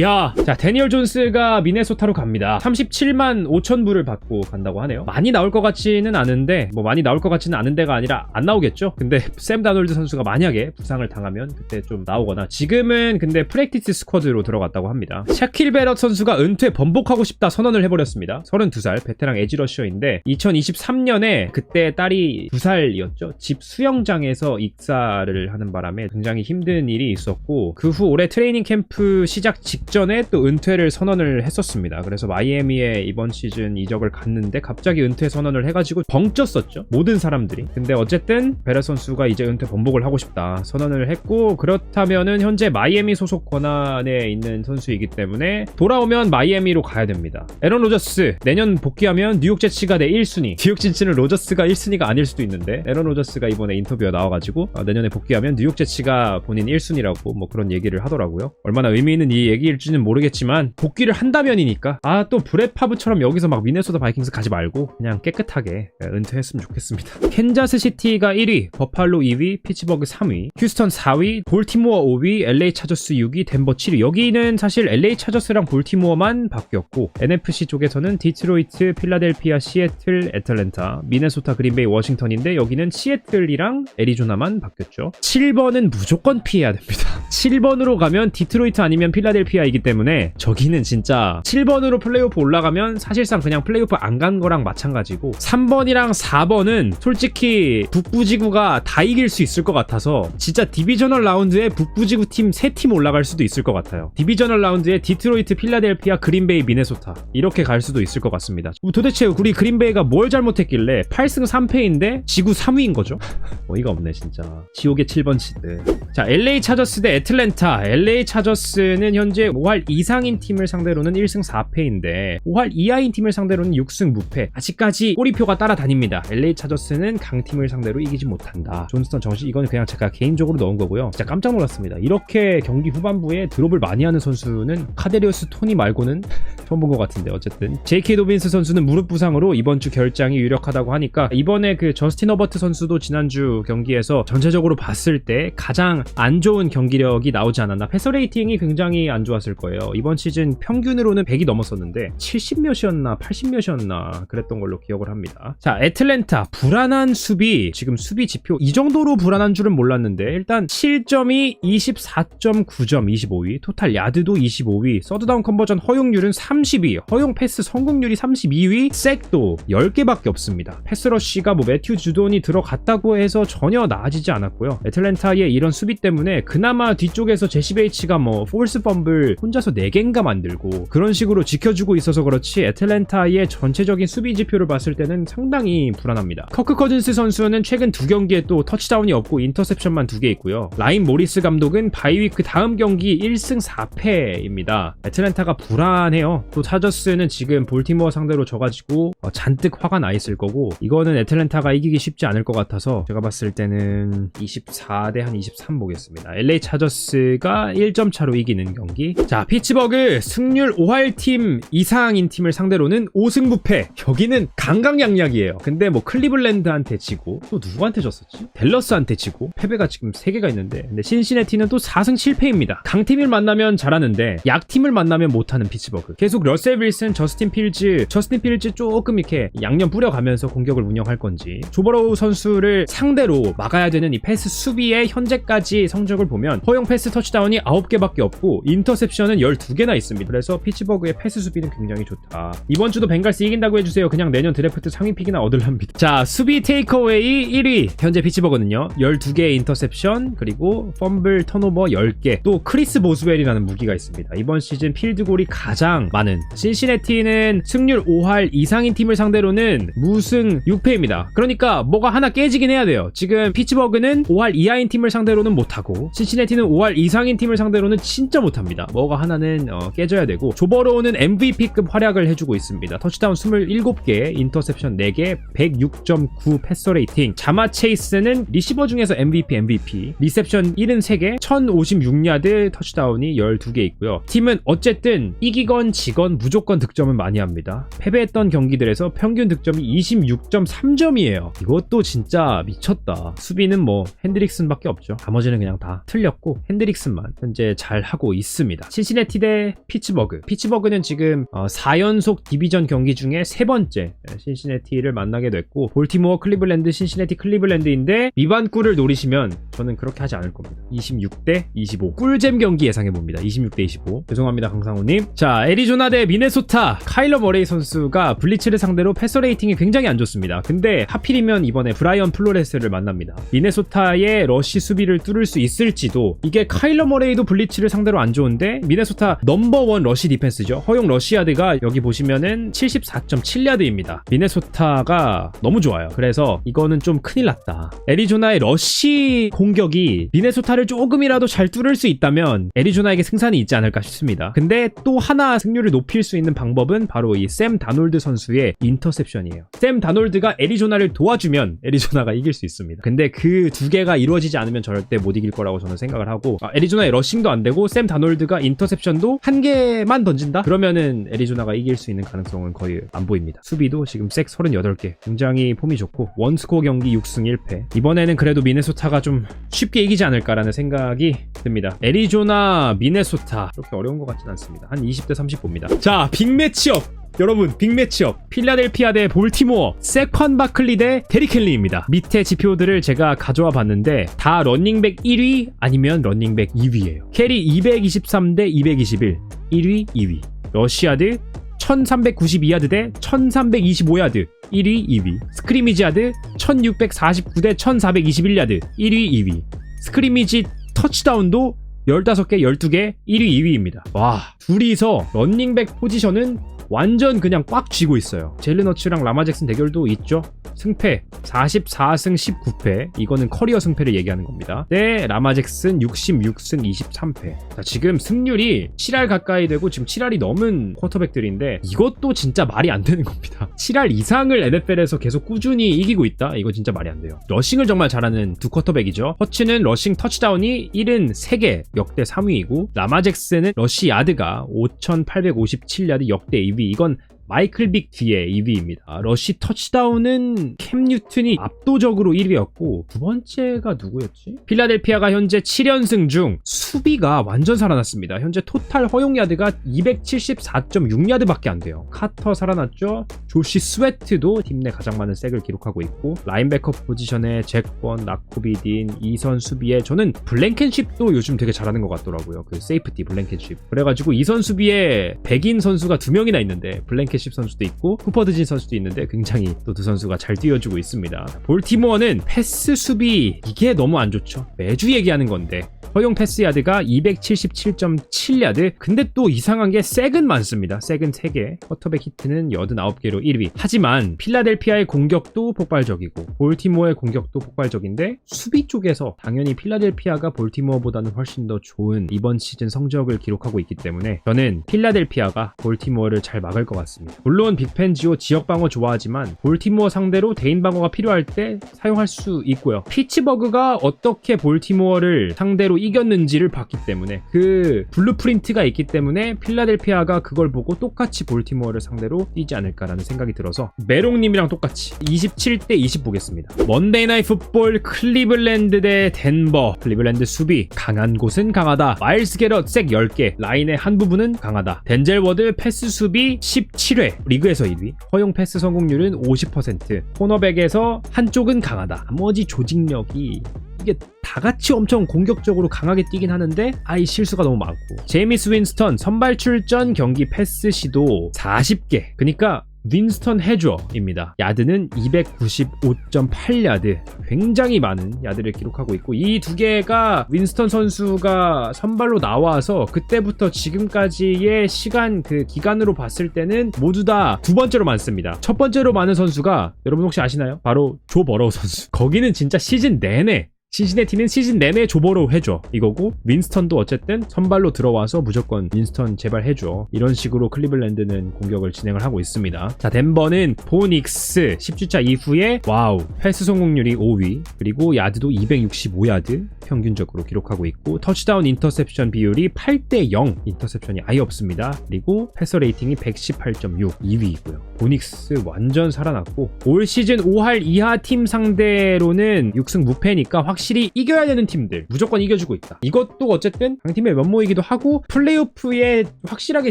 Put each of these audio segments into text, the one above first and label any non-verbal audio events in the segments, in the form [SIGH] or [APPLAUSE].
야, 자 데니얼 존스가 미네소타로 갑니다. 37만 5천 불을 받고 간다고 하네요. 많이 나올 것 같지는 않은데 뭐 많이 나올 것 같지는 않은데가 아니라 안 나오겠죠. 근데 [LAUGHS] 샘 다놀드 선수가 만약에 부상을 당하면 그때 좀 나오거나 지금은 근데 프랙티스 스쿼드로 들어갔다고 합니다. 샤킬 베럿 선수가 은퇴 번복하고 싶다 선언을 해버렸습니다. 32살 베테랑 에지러셔인데 2023년에 그때 딸이 2살이었죠. 집 수영장에서 익사를 하는 바람에 굉장히 힘든 일이 있었고 그 후 올해 트레이닝 캠프 시작 직 전에 또 은퇴를 선언을 했었습니다. 그래서 마이애미에 이번 시즌 이적을 갔는데 갑자기 은퇴 선언을 해가지고 벙쪘었죠. 모든 사람들이. 근데 어쨌든 베레 선수가 이제 은퇴 번복을 하고 싶다 선언을 했고 그렇다면은 현재 마이애미 소속 권한에 있는 선수이기 때문에 돌아오면 마이애미로 가야 됩니다. 에런 로저스 내년 복귀하면 뉴욕 제치가 내 1순위. 뉴욕 진치는 로저스가 1순위가 아닐 수도 있는데 에런 로저스가 이번에 인터뷰가 나와가지고 어, 내년에 복귀하면 뉴욕 제치가 본인 1순위라고 뭐 그런 얘기를 하더라고요. 얼마나 의미 있는 이 얘기일 지는 모르겠지만 복귀를 한다면이니까 아 또 브렛 파브처럼 여기서 막 미네소타 바이킹스 가지 말고 그냥 깨끗하게 예, 은퇴했으면 좋겠습니다. 캔자스 시티가 1위, 버팔로 2위, 피츠버그 3위, 휴스턴 4위, 볼티모어 5위, LA 차저스 6위, 덴버 7위. 여기는 사실 LA 차저스랑 볼티모어만 바뀌었고 NFC 쪽에서는 디트로이트, 필라델피아, 시애틀, 애틀랜타, 미네소타, 그린베이, 워싱턴인데 여기는 시애틀이랑 애리조나만 바뀌었죠. 7번은 무조건 피해야 됩니다. 7번으로 가면 디트로이트 아니면 필라델피아 이기 때문에 저기는 진짜 7번으로 플레이오프 올라가면 사실상 그냥 플레이오프 안 간 거랑 마찬가지고 3번이랑 4번은 솔직히 북부지구가 다 이길 수 있을 것 같아서 진짜 디비저널 라운드에 북부지구 팀 3팀 올라갈 수도 있을 것 같아요. 디비저널 라운드에 디트로이트, 필라델피아, 그린베이, 미네소타 이렇게 갈 수도 있을 것 같습니다. 도대체 우리 그린베이가 뭘 잘못했길래 8승 3패인데 지구 3위인 거죠? [LAUGHS] 어이가 없네 진짜. 지옥의 7번 치드. 자 LA 차저스 대 애틀랜타. LA 차저스는 현재 5할 이상인 팀을 상대로는 1승 4패인데 5할 이하인 팀을 상대로는 6승 무패. 아직까지 꼬리표가 따라다닙니다. LA 차저스는 강팀을 상대로 이기지 못한다. 존스턴 정신 이건 그냥 제가 개인적으로 넣은 거고요. 진짜 깜짝 놀랐습니다. 이렇게 경기 후반부에 드롭을 많이 하는 선수는 카데리오스 토니 말고는 [LAUGHS] 처음 본 것 같은데 어쨌든 J.K. 도빈스 선수는 무릎 부상으로 이번 주 결장이 유력하다고 하니까 이번에 그 저스틴 허버트 선수도 지난주 경기에서 전체적으로 봤을 때 가장 안 좋은 경기력이 나오지 않았나 패서 레이팅이 굉장히 안 좋았 을 거예요. 이번 시즌 평균으로는 100이 넘었었는데 70 몇이었나 80 몇이었나 그랬던 걸로 기억을 합니다. 자 애틀랜타 불안한 수비 지금 수비 지표 이 정도로 불안한 줄은 몰랐는데 일단 실점이 24.9점 25위 토탈 야드도 25위 서드다운 컨버전 허용률은 30위 허용 패스 성공률이 32위 색도 10개밖에 없습니다. 패스러쉬가 뭐 매튜 주돈이 들어갔다고 해서 전혀 나아지지 않았고요. 애틀랜타의 이런 수비 때문에 그나마 뒤쪽에서 제시 베이치가 뭐 폴스 펌블 혼자서 4개인가 만들고 그런 식으로 지켜주고 있어서 그렇지 애틀랜타의 전체적인 수비 지표를 봤을 때는 상당히 불안합니다 커크 커즌스 선수는 최근 두 경기에 또 터치다운이 없고 인터셉션만 두 개 있고요 라인 모리스 감독은 바이위크 다음 경기 1승 4패입니다 애틀랜타가 불안해요 또 차저스는 지금 볼티모어 상대로 져가지고 어, 잔뜩 화가 나 있을 거고 이거는 애틀랜타가 이기기 쉽지 않을 것 같아서 제가 봤을 때는 24 대 한 23 보겠습니다. LA 차저스가 1점 차로 이기는 경기. 자 피츠버그 승률 5할 팀 이상인 팀을 상대로는 5승 무패. 여기는 강강약약이에요. 근데 뭐 클리블랜드한테 지고 또 누구한테 졌었지? 댈러스한테 지고 패배가 지금 3개가 있는데 근데 신시내티는 또 4승 7패입니다. 강팀을 만나면 잘하는데 약팀을 만나면 못하는 피츠버그. 계속 러셀 윌슨, 저스틴 필즈, 저스틴 필즈 조금 이렇게 양념 뿌려가면서 공격을 운영할 건지 조버로우 선수를 상대로 막아야 되는 이 패스 수비의 현재까지 성적을 보면 허용 패스 터치다운이 9개밖에 없고 인터셉 션은 12개나 있습니다. 그래서 피츠버그의 패스 수비는 굉장히 좋다. 이번 주도 벵갈스 이긴다고 해주세요. 그냥 내년 드래프트 상위 픽이나 얻을랍니다. 자 수비 테이크어웨이 1위 현재 피츠버그는요 12개의 인터셉션 그리고 펌블 턴오버 10개 또 크리스 보스웰이라는 무기가 있습니다. 이번 시즌 필드골이 가장 많은 신시내티는 승률 5할 이상인 팀을 상대로는 무승 6패입니다. 그러니까 뭐가 하나 깨지긴 해야 돼요. 지금 피츠버그는 5할 이하인 팀을 상대로는 못하고 신시내티는 5할 이상인 팀을 상대로는 진짜 못합니다. 뭐가 하나는 어, 깨져야 되고 조버로우는 MVP급 활약을 해주고 있습니다. 터치다운 27개, 인터셉션 4개, 106.9 패서 레이팅. 자마 체이스는 리시버 중에서 MVP, MVP. 리셉션 73개, 1056야드 터치다운이 12개 있고요. 팀은 어쨌든 이기건 지건 무조건 득점은 많이 합니다. 패배했던 경기들에서 평균 득점이 26.3점이에요. 이것도 진짜 미쳤다. 수비는 뭐 핸드릭슨밖에 없죠. 나머지는 그냥 다 틀렸고 핸드릭슨만 현재 잘 하고 있습니다. 있습니다. 신시내티 대 피츠버그. 피츠버그는 지금 4연속 디비전 경기 중에 세 번째 신시내티를 만나게 됐고 볼티모어, 클리블랜드, 신시내티, 클리블랜드인데 미반꿀을 노리시면 저는 그렇게 하지 않을 겁니다. 26대 25. 꿀잼 경기 예상해 봅니다. 26대 25. 죄송합니다, 강상우님. 자, 애리조나 대 미네소타. 카일러 머레이 선수가 블리츠를 상대로 패서 레이팅이 굉장히 안 좋습니다. 근데 하필이면 이번에 브라이언 플로레스를 만납니다. 미네소타의 러쉬 수비를 뚫을 수 있을지도 이게 카일러 머레이도 블리츠를 상대로 안 좋은데 미네소타 넘버원 러쉬 디펜스죠. 허용 러쉬야드가 여기 보시면은 74.7야드입니다. 미네소타가 너무 좋아요. 그래서 이거는 좀 큰일 났다. 애리조나의 러쉬 공격이 미네소타를 조금이라도 잘 뚫을 수 있다면 애리조나에게 승산이 있지 않을까 싶습니다. 근데 또 하나 승률을 높일 수 있는 방법은 바로 이 샘 다놀드 선수의 인터셉션이에요. 샘 다놀드가 애리조나를 도와주면 애리조나가 이길 수 있습니다. 근데 그 두 개가 이루어지지 않으면 절대 못 이길 거라고 저는 생각을 하고 아, 애리조나의 러싱도 안 되고 샘 다놀드가 인터셉션도 한 개만 던진다? 그러면은 애리조나가 이길 수 있는 가능성은 거의 안 보입니다. 수비도 지금 색 38개 굉장히 폼이 좋고 원스코어 경기 6승 1패 이번에는 그래도 미네소타가 좀 쉽게 이기지 않을까라는 생각이 듭니다. 애리조나 미네소타 그렇게 어려운 것 같진 않습니다. 한 20대 30 봅니다. 자 빅매치업 여러분 빅매치업 필라델피아 대 볼티모어 세컨 바클리 대 데리켈리입니다. 밑에 지표들을 제가 가져와 봤는데 다 런닝백 1위 아니면 런닝백 2위예요. 캐리 223 대 221 1위 2위. 러시아드 1392야드 대 1325야드 1위 2위. 스크리미지 야드 1649 대 1421야드 1위 2위. 스크리미지 터치다운도 15개, 12개, 1위, 2위입니다. 와, 둘이서 런닝백 포지션은 완전 그냥 꽉 쥐고 있어요. 젤르너츠랑 라마잭슨 대결도 있죠. 승패 44승 19패. 이거는 커리어 승패를 얘기하는 겁니다. 네, 라마잭슨 66승 23패. 자, 지금 승률이 7할 가까이 되고 지금 7할이 넘은 쿼터백들인데 이것도 진짜 말이 안 되는 겁니다. 7할 이상을 NFL에서 계속 꾸준히 이기고 있다? 이거 진짜 말이 안 돼요. 러싱을 정말 잘하는 두 쿼터백이죠. 허츠는 러싱 터치다운이 73개 역대 3위이고 라마잭슨은 러시 야드가 5857야드 역대 2위 이건 마이클 빅 뒤에 2위입니다. 러시 터치다운은 캠 뉴튼이 압도적으로 1위였고 두 번째가 누구였지? 필라델피아가 현재 7연승 중 수비가 완전 살아났습니다. 현재 토탈 허용 야드가 274.6 야드밖에 안 돼요. 카터 살아났죠? 조시 스웨트도 팀 내 가장 많은 색을 기록하고 있고 라인베커 포지션에 잭권, 나코비딘, 이선 수비에 저는 블랭켄쉽도 요즘 되게 잘하는 것 같더라고요. 그 세이프티 블랭켄쉽. 그래가지고 이선 수비에 백인 선수가 두 명이나 있는데 블랭 켄쉽 선수도 있고 쿠퍼드진 선수도 있는데 굉장히 또 두 선수가 잘 뛰어주고 있습니다. 볼티모어는 패스 수비 이게 너무 안 좋죠. 매주 얘기하는 건데 허용 패스 야드가 277.7야드. 근데 또 이상한 게 색은 많습니다. 색은 3개. 커터백 히트는 89개로 1위. 하지만 필라델피아의 공격도 폭발적이고 볼티모어의 공격도 폭발적인데 수비 쪽에서 당연히 필라델피아가 볼티모어보다는 훨씬 더 좋은 이번 시즌 성적을 기록하고 있기 때문에 저는 필라델피아가 볼티모어를 잘 막을 것 같습니다. 물론 빅펜지오 지역 방어 좋아하지만 볼티모어 상대로 대인 방어가 필요할 때 사용할 수 있고요. 피츠버그가 어떻게 볼티모어를 상대로 이겼는지를 봤기 때문에 그 블루프린트가 있기 때문에 필라델피아가 그걸 보고 똑같이 볼티모어를 상대로 뛰지 않을까라는 생각이 들어서 메롱님이랑 똑같이 27대 20 보겠습니다. 먼데이 나이 풋볼 클리블랜드 대 덴버 클리블랜드 수비 강한 곳은 강하다. 마일스 게럿 색 10개. 라인의 한 부분은 강하다. 덴젤 워드 패스 수비 17회. 리그에서 1위. 허용 패스 성공률은 50% 코너백에서 한쪽은 강하다. 나머지 조직력이 이게 다 같이 엄청 공격적으로 강하게 뛰긴 하는데 아이 실수가 너무 많고 제이미스 윈스턴 선발 출전 경기 패스 시도 40개 그러니까 윈스턴 해줘입니다. 야드는 295.8야드. 굉장히 많은 야드를 기록하고 있고 이 두 개가 윈스턴 선수가 선발로 나와서 그때부터 지금까지의 시간 그 기간으로 봤을 때는 모두 다 두 번째로 많습니다. 첫 번째로 많은 선수가 여러분 혹시 아시나요? 바로 조 버러우 선수. 거기는 진짜 시즌 내내 신시내티는 시즌 내내 조버로 해줘. 이거고 윈스턴도 어쨌든 선발로 들어와서 무조건 윈스턴 제발 해줘. 이런 식으로 클리블랜드는 공격을 진행을 하고 있습니다. 자 덴버는 포닉스 10주차 이후에 와우 패스 성공률이 5위 그리고 야드도 265야드 평균적으로 기록하고 있고 터치다운 인터셉션 비율이 8대 0 인터셉션이 아예 없습니다. 그리고 패서 레이팅이 118.6 2위이고요. 포닉스 완전 살아났고 올 시즌 5할 이하 팀 상대로는 6승 무패니까 확실히 확실히 이겨야 되는 팀들 무조건 이겨주고 있다. 이것도 어쨌든 강팀의 면모이기도 하고 플레이오프에 확실하게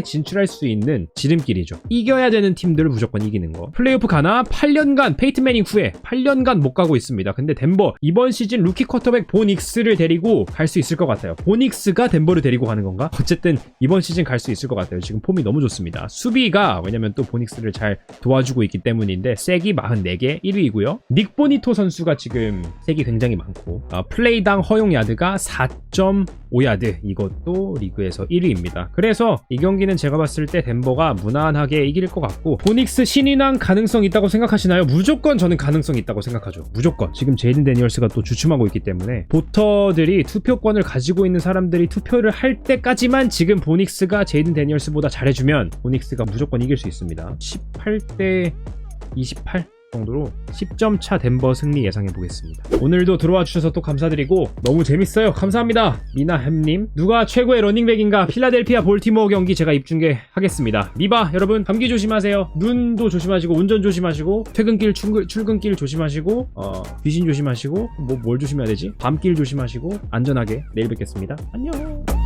진출할 수 있는 지름길이죠. 이겨야 되는 팀들을 무조건 이기는 거. 플레이오프 가나 8년간 페이트 매닝 후에 8년간 못 가고 있습니다. 근데 덴버 이번 시즌 루키 쿼터백 보닉스를 데리고 갈 수 있을 것 같아요. 보닉스가 덴버를 데리고 가는 건가? 어쨌든 이번 시즌 갈 수 있을 것 같아요. 지금 폼이 너무 좋습니다. 수비가 왜냐면 또 보닉스를 잘 도와주고 있기 때문인데 색이 44개 1위이고요. 닉 보니토 선수가 지금 색이 굉장히 많고 아, 플레이당 허용 야드가 4.5야드 이것도 리그에서 1위입니다. 그래서 이 경기는 제가 봤을 때 덴버가 무난하게 이길 것 같고 보닉스 신인왕 가능성 있다고 생각하시나요? 무조건 저는 가능성 있다고 생각하죠. 무조건. 지금 제이든 데니얼스가 또 주춤하고 있기 때문에 보터들이 투표권을 가지고 있는 사람들이 투표를 할 때까지만 지금 보닉스가 제이든 데니얼스보다 잘해주면 보닉스가 무조건 이길 수 있습니다. 18대 28 정도로 10점 차 덴버 승리 예상해 보겠습니다. 오늘도 들어와 주셔서 또 감사드리고 너무 재밌어요. 감사합니다. 미나햄님 누가 최고의 러닝백인가 필라델피아 볼티모어 경기 제가 입중계 하겠습니다. 미바 여러분 감기 조심하세요. 눈도 조심하시고 운전 조심하시고 퇴근길 출근, 출근길 조심하시고 어, 귀신 조심하시고 뭐 뭘 조심해야 되지? 밤길 조심하시고 안전하게 내일 뵙겠습니다. 안녕.